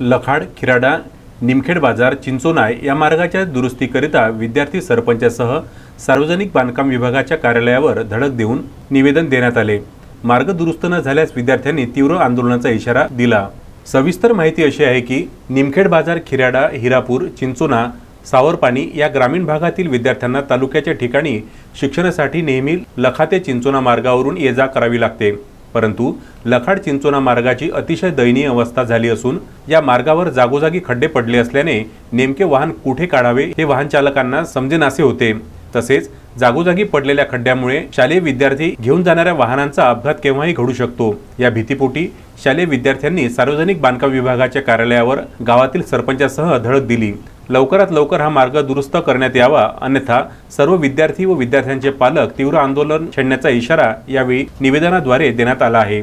लखाड खिराडा निमखेड बाजार चिंचोनाय या मार्गाच्या दुरुस्तीकरिता विद्यार्थी सरपंचासह सार्वजनिक बांधकाम विभागाच्या कार्यालयावर धडक देऊन निवेदन देण्यात आले. मार्ग दुरुस्त न झाल्यास विद्यार्थ्यांनी तीव्र आंदोलनाचा इशारा दिला. सविस्तर माहिती अशी आहे की निमखेड बाजार खिराडा हिरापूर चिंचोना सावरपाणी या ग्रामीण भागातील विद्यार्थ्यांना तालुक्याच्या ठिकाणी शिक्षणासाठी नेहमी लखाते चिंचोना मार्गावरून ये जा करावी लागते. परंतु लखाड चिंचोना मार्गाची अतिशय दयनीय अवस्था झाली असून या मार्गावर जागोजागी खड्डे पडले असल्याने नेमके वाहन कुठे काढावे हे वाहन चालकांना समजेनासे होते. तसेच जागोजागी पडलेल्या खड्ड्यामुळे शालेय विद्यार्थी घेऊन जाणाऱ्या वाहनांचा अपघात केव्हाही घडू शकतो. या भीतीपोटी शालेय विद्यार्थ्यांनी सार्वजनिक बांधकाम विभागाच्या कार्यालयावर गावातील सरपंचासह धडक दिली. लवकरात लवकर हा मार्ग दुरुस्त करण्यात यावा अन्यथा सर्व विद्यार्थी व विद्यार्थ्यांचे पालक तीव्र आंदोलन छेडण्याचा इशारा यावेळी निवेदनाद्वारे देण्यात आला आहे.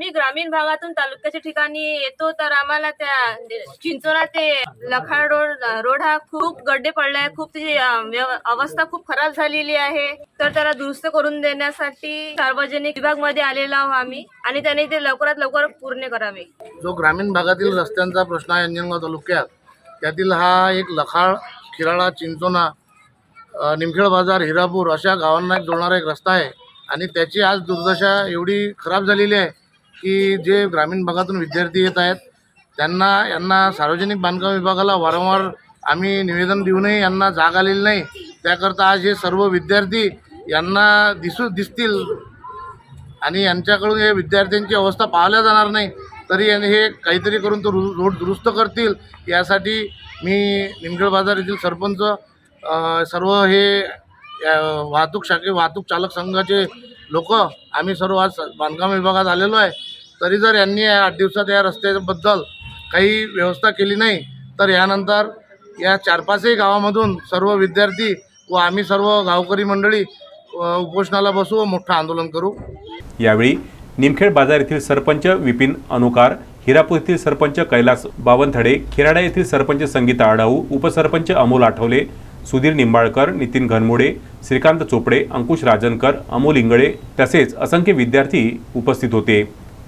आम्ही ग्रामीण भागातून तालुक्याच्या ठिकाणी येतो तर आम्हाला त्या चिंचोरा ते लखाड रोड रोड हा खूप गड्डे पडले आहे खूप त्याची अवस्था खूप खराब झालेली आहे. तर त्याला दुरुस्त करून देण्यासाठी सार्वजनिक विभागमध्ये आलेलो आहोत आम्ही आणि त्याने ते लवकरात लवकर पूर्ण करावे. जो ग्रामीण भागातील रस्त्यांचा प्रश्न आहे अंजनगाव तालुक्यात त्यातील हा एक लखाळ खिराळा चिंचोना निमखेळ निमखेड बाजार हिरापूर अशा गावांना एक जोडणारा एक रस्ता आहे. आणि त्याची आज दुर्दशा एवढी खराब झालेली आहे की जे ग्रामीण भागातून विद्यार्थी येत आहेत त्यांना यांना सार्वजनिक बांधकाम विभागाला वारंवार आम्ही निवेदन देऊनही यांना जाग आलेली नाही. त्याकरता आज हे सर्व विद्यार्थी यांना दिसू दिसतील. आणि यांच्याकडून हे विद्यार्थ्यांची अवस्था पाहिल्या जाणार नाही तरी यांनी हे काहीतरी करून तो रोड दुरुस्त करतील. यासाठी मी निमगड बाजार येथील सरपंच सर्व हे वाहतूक शाखे वाहतूक चालक संघाचे लोक आम्ही सर्व आज बांधकाम विभागात आलेलो आहे. तरी जर यांनी या आठ दिवसात या रस्त्याबद्दल काही व्यवस्था केली नाही तर यानंतर या चार पाचही गावामधून सर्व विद्यार्थी व आम्ही सर्व गावकरी मंडळी उपोषणाला बसू व मोठं आंदोलन करू. यावेळी निमखेड बाजार येथील सरपंच विपिन अनुकार हिरापूर येथील सरपंच कैलास बावनथडे खिराडा येथील सरपंच संगीता आढाऊ उपसरपंच अमोल आठवले सुधीर निंबाळकर नितीन घनमुडे श्रीकांत चोपडे अंकुश राजनकर अमोल इंगळे तसेच असंख्य विद्यार्थी उपस्थित होते.